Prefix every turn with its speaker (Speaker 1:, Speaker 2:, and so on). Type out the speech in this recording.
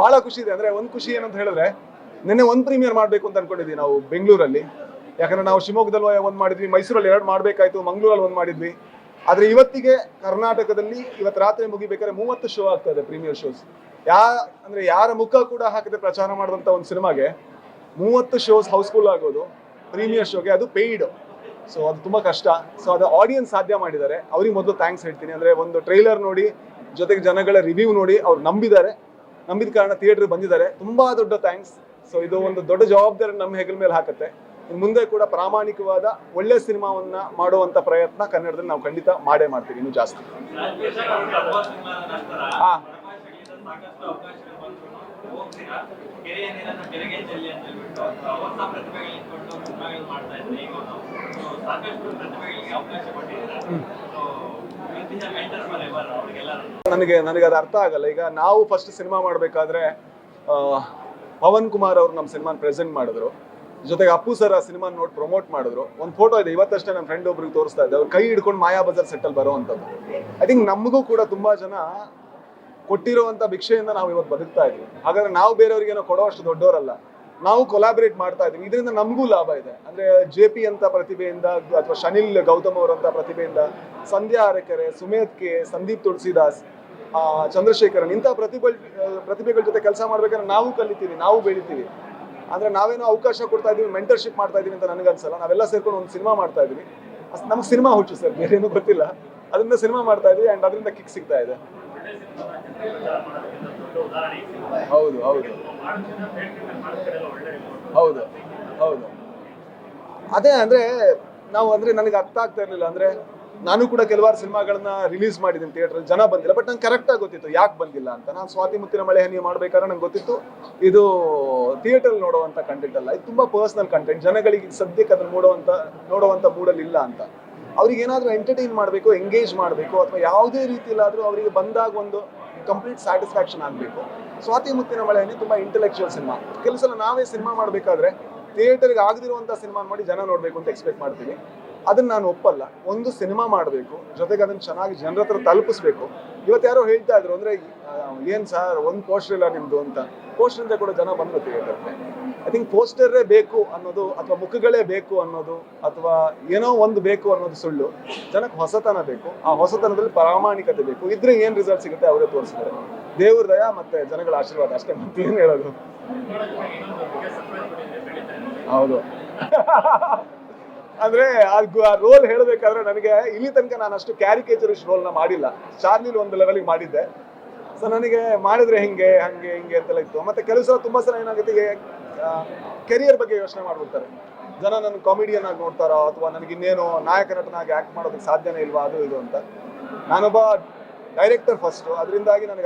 Speaker 1: ಬಹಳ ಖುಷಿ ಇದೆ. ಅಂದ್ರೆ ಒಂದ್ ಖುಷಿ ಏನಂತ ಹೇಳಿದ್ರೆ, ನಿನ್ನೆ ಒಂದ್ ಪ್ರೀಮಿಯರ್ ಮಾಡ್ಬೇಕು ಅಂತ ಅನ್ಕೊಂಡಿದ್ವಿ ನಾವು ಬೆಂಗಳೂರಲ್ಲಿ. ಯಾಕಂದ್ರೆ ನಾವು ಶಿವಮೊಗ್ಗದಲ್ಲಿ ಒಂದ್ ಮಾಡಿದ್ವಿ, ಮೈಸೂರಲ್ಲಿ ಎರಡು ಮಾಡ್ಬೇಕಾಯ್ತು, ಮಂಗಳೂರಲ್ಲಿ ಒಂದ್ ಮಾಡಿದ್ವಿ. ಆದ್ರೆ ಇವತ್ತಿಗೆ ಕರ್ನಾಟಕದಲ್ಲಿ ಇವತ್ತು ರಾತ್ರಿ ಮುಗಿಬೇಕಾದ್ರೆ ಮೂವತ್ತು ಶೋ ಆಗ್ತದೆ ಪ್ರೀಮಿಯರ್ ಶೋಸ್ ಯಾ, ಅಂದ್ರೆ ಯಾರ ಮುಖ ಕೂಡ ಹಾಕದೆ ಪ್ರಚಾರ ಮಾಡಿದಂತ ಒಂದು ಸಿನಿಮಾಗೆ ಮೂವತ್ತು ಶೋಸ್ ಹೌಸ್ಫುಲ್ ಆಗೋದು ಪ್ರೀಮಿಯರ್ ಶೋಗೆ ಅದು ಪೇಯ್ಡ್ ಸೊ ಅದು ತುಂಬಾ ಕಷ್ಟ. ಸೊ ಅದು ಆಡಿಯನ್ಸ್ ಸಾಧ್ಯ ಮಾಡಿದ್ದಾರೆ. ಅವ್ರಿಗೆ ಮೊದಲು ಥ್ಯಾಂಕ್ಸ್ ಹೇಳ್ತೀನಿ. ಅಂದ್ರೆ ಒಂದು ಟ್ರೈಲರ್ ನೋಡಿ, ಜೊತೆಗೆ ಜನಗಳ ರಿವ್ಯೂ ನೋಡಿ, ಅವ್ರು ನಂಬಿದ್ದಾರೆ. ನಂಬಿದ ಕಾರಣ ಥಿಯೇಟರ್ ಬಂದಿದ್ದಾರೆ. ತುಂಬಾ ದೊಡ್ಡ ಥ್ಯಾಂಕ್ಸ್ ಸೊ ಇದು ಒಂದು ದೊಡ್ಡ ಜವಾಬ್ದಾರಿ ನಮ್ಮ ಹೆಗಲ ಮೇಲೆ ಹಾಕುತ್ತೆ. ಮುಂದೆ ಕೂಡ ಪ್ರಾಮಾಣಿಕವಾದ ಒಳ್ಳೆ ಸಿನಿಮಾವನ್ನ ಮಾಡುವಂತ ಪ್ರಯತ್ನ ಕನ್ನಡದಲ್ಲಿ ನಾವು ಖಂಡಿತ ಮಾಡೇ ಮಾಡ್ತೀವಿ. ಇನ್ನು ಜಾಸ್ತಿ. ಹಾ. ನನಗೆ ನನಗೆ ಅದು ಅರ್ಥ ಆಗಲ್ಲ. ಈಗ ನಾವು ಫಸ್ಟ್ ಸಿನಿಮಾ ಮಾಡಬೇಕಾದ್ರೆ ಪವನ್ ಕುಮಾರ್ ಅವರು ನಮ್ಮ ಸಿನಿಮಾನ ಪ್ರೆಸೆಂಟ್ ಮಾಡಿದ್ರು. ಜೊತೆಗೆ ಅಪ್ಪು ಸರ್ ಆ ಸಿನಿಮಾ ನೋಡಿ ಪ್ರಮೋಟ್ ಮಾಡಿದ್ರು. ಒಂದು ಫೋಟೋ ಇದೆ, ಇವತ್ತಷ್ಟೇ ನನ್ನ ಫ್ರೆಂಡ್ ಒಬ್ರಿಗೆ ತೋರಿಸ್ತಾ ಇದ್ದೆ. ಅವ್ರು ಕೈ ಹಿಡ್ಕೊಂಡು ಮಾಯಾ ಬಜಾರ್ ಸೆಟ್ಟಲ್ ಬರೋವಂಥದ್ದು ಐ ಥಿಂಕ್ ನಮಗೂ ಕೂಡ ತುಂಬಾ ಜನ ಕೊಟ್ಟಿರುವಂಥ ಭಿಕ್ಷೆಯಿಂದ ನಾವು ಇವತ್ತು ಬದುಕ್ತಾ ಇದ್ವಿ. ಹಾಗಾದ್ರೆ ನಾವು ಬೇರೆಯವ್ರಿಗೆ ಏನೋ ಕೊಡೋಷ್ಟು ದೊಡ್ಡವರಲ್ಲ. ನಾವು ಕೊಲಾಬರೇಟ್ ಮಾಡ್ತಾ ಇದೀವಿ ಇದರಿಂದ ನಮಗೂ ಲಾಭ ಇದೆ. ಅಂದ್ರೆ ಜೆ ಪಿ ಅಂತ ಪ್ರತಿಭೆಯಿಂದ, ಅಥವಾ ಶನಿಲ್ ಗೌತಮ್ ಅವರಂತ ಪ್ರತಿಭೆಯಿಂದ, ಸಂಧ್ಯಾ ಅರೆಕೆರೆ ಸುಮೇಧ್ ಕೆ, ಸಂದೀಪ್ ತುಳಸಿದಾಸ್ ಚಂದ್ರಶೇಖರನ್, ಇಂಥ ಪ್ರತಿಭೆ, ಪ್ರತಿಭೆಗಳ ಜೊತೆ ಕೆಲಸ ಮಾಡ್ಬೇಕಾದ್ರೆ ನಾವು ಕಲಿತೀವಿ, ನಾವು ಬೆಳಿತೀವಿ. ಅಂದ್ರೆ ನಾವೇನೋ ಅವಕಾಶ ಕೊಡ್ತಾ ಇದೀವಿ ಮೆಂಟರ್ಶಿಪ್ ಮಾಡ್ತಾ ಇದೀವಿ ಅಂತ ನನಗನ್ಸಲ್ಲ. ನಾವೆಲ್ಲ ಸೇರ್ಕೊಂಡು ಒಂದು ಸಿನಿಮಾ ಮಾಡ್ತಾ ಇದೀವಿ ನಮ್ಗೆ ಸಿನಿಮಾ ಹುಚ್ಚು ಸರ್ ಬೇರೆ ಏನೂ ಗೊತ್ತಿಲ್ಲ. ಅದರಿಂದ ಸಿನಿಮಾ ಮಾಡ್ತಾ ಇದೀವಿ ಅಂಡ್ ಅದರಿಂದ ಕಿಕ್ ಸಿಗ್ತಾ ಇದೆ. ಹೌದು ಹೌದು. ಹೌದು ಹೌದು. ಅದೇ ಅಂದ್ರೆ, ನಾವು ಅಂದ್ರೆ ನನಗೆ ಅರ್ಥ ಆಗ್ತಾ ಇರ್ಲಿಲ್ಲ ಅಂದ್ರೆ, ನಾನು ಕೂಡ ಕೆಲವಾರು ಸಿನಿಮಾಗಳನ್ನ ರಿಲೀಸ್ ಮಾಡಿದ್ದೀನಿ ಥಿಯೇಟರ್ ಜನ ಬಂದಿಲ್ಲ ಬಟ್ ನಂಗೆ ಕರೆಕ್ಟ್ ಆಗಿ ಗೊತ್ತಿತ್ತು. ಯಾಕೆ ಬಂದಿಲ್ಲ ಅಂತ. ನಾನು ಸ್ವಾತಿ ಮುತ್ತಿನ ಮಳೆ ನೀವು ಮಾಡ್ಬೇಕಾದ್ರೆ ನಂಗೆ ಗೊತ್ತಿತ್ತು, ಇದು ಥಿಯೇಟರ್ ನೋಡುವಂತ ಕಂಟೆಂಟ್ ಅಲ್ಲ. ಇದು ತುಂಬಾ ಪರ್ಸನಲ್ ಕಂಟೆಂಟ್ ಜನಗಳಿಗೆ ಸದ್ಯಕ್ಕೆ ಅದನ್ನ ನೋಡುವಂತ ನೋಡುವಂತ ಮೂಡಲ್ಲಿ ಇಲ್ಲ ಅಂತ. ಅವ್ರಿಗೆ ಏನಾದರೂ ಎಂಟರ್ಟೈನ್ ಮಾಡಬೇಕು ಎಂಗೇಜ್ ಮಾಡಬೇಕು, ಅಥವಾ ಯಾವುದೇ ರೀತಿಯಲ್ಲಾದರೂ ಅವರಿಗೆ ಬಂದಾಗ ಒಂದು ಕಂಪ್ಲೀಟ್ ಸ್ಯಾಟಿಸ್ಫ್ಯಾಕ್ಷನ್ ಆಗಬೇಕು. ಸ್ವಾತಿ ಮುತ್ತಿನ ಮಳೆಯಲ್ಲಿ ತುಂಬಾ ಇಂಟೆಲೆಕ್ಚುಯಲ್ ಸಿನಿಮಾ ಕೆಲಸ ನಾವೇ ಸಿನಿಮಾ ಮಾಡಬೇಕಾದ್ರೆ ಥಿಯೇಟರ್ಗೆ ಆಗದಿರುವಂಥ ಸಿನಿಮಾ ಮಾಡಿ ಜನ ನೋಡಬೇಕು ಅಂತ ಎಕ್ಸ್ಪೆಕ್ಟ್ ಮಾಡ್ತೀವಿ. ಅದನ್ನ ನಾನು ಒಪ್ಪಲ್ಲ. ಒಂದು ಸಿನಿಮಾ ಮಾಡಬೇಕು ಜೊತೆಗೆ ಅದನ್ನ ಚೆನ್ನಾಗಿ ಜನರ ಹತ್ರ ತಲುಪಿಸ್ಬೇಕು. ಇವತ್ತು ಯಾರೋ ಹೇಳ್ತಾ ಇದ್ರು ಅಂದ್ರೆ ಏನ್ ಸರ್ ಒಂದು ಪೋಸ್ಟರ್ ಇಲ್ಲ ನಿಮ್ದು ಅಂತ. ಪೋಸ್ಟರ್ ಇಂದ ಕೂಡ ಜನ ಬಂದ್ರು ಥಿಯೇಟರ್ಗೆ ಐ ಥಿಂಕ್ ಪೋಸ್ಟರೇ ಬೇಕು ಅನ್ನೋದು ಅಥವಾ ಮುಖಗಳೇ ಬೇಕು ಅನ್ನೋದು ಅಥವಾ ಏನೋ ಒಂದು ಬೇಕು ಅನ್ನೋದು ಸುಳ್ಳು. ಜನಕ್ಕೆ ಹೊಸತನ ಬೇಕು. ಆ ಹೊಸತನದಲ್ಲಿ ಪ್ರಾಮಾಣಿಕತೆ ಬೇಕು. ಇದ್ರೆ ಏನ್ ರಿಸಲ್ಟ್ ಸಿಗುತ್ತೆ ಅವರೇ ತೋರಿಸ್ತಾರೆ ದೇವ್ರ ದಯ ಮತ್ತೆ ಜನಗಳ ಆಶೀರ್ವಾದ. ಅಷ್ಟೇ ಮತ್ತೆ ಏನ್ ಹೇಳೋದು ಹೌದು. ಅಂದ್ರೆ ಆ ರೋಲ್ ಹೇಳಬೇಕಾದ್ರೆ ನನಗೆ ಇಲ್ಲಿ ತನಕ ನಾನು ಅಷ್ಟು ಕ್ಯಾರಿಕೇಚರಿಸ್ ರೋಲ್ನ ಮಾಡಿಲ್ಲ. ಚಾರ್ಲಿಲ್ ಒಂದು ಲೆವೆಲ್ಗೆ ಮಾಡಿದ್ದೆ. ಸೊ ನನಗೆ ಮಾಡಿದ್ರೆ ಹಿಂಗೆ, ಹಂಗೆ, ಹಿಂಗೆ ಅಂತೆಲ್ಲ ಇತ್ತು. ಮತ್ತೆ ಕೆಲವು ಸಲ ತುಂಬಾ ಸಲ ಏನಾಗುತ್ತೆ ಕೆರಿಯರ್ ಬಗ್ಗೆ ಯೋಚನೆ ಮಾಡ್ಬಿಡ್ತಾರೆ. ಜನ ನನ್ನ ಕಾಮಿಡಿಯನ್ ಆಗಿ ನೋಡ್ತಾರೋ, ಅಥವಾ ನನಗೆ ಇನ್ನೇನು ನಾಯಕ ನಟನಾಗಿ ಆಕ್ಟ್ ಮಾಡೋದಕ್ಕೆ ಸಾಧ್ಯನೇ ಇಲ್ವಾ, ಅದು ಇದು ಅಂತ. ನಾನೊಬ್ಬ ಡೈರೆಕ್ಟರ್ ಫಸ್ಟ್ ಅದರಿಂದಾಗಿ ನನಗೆ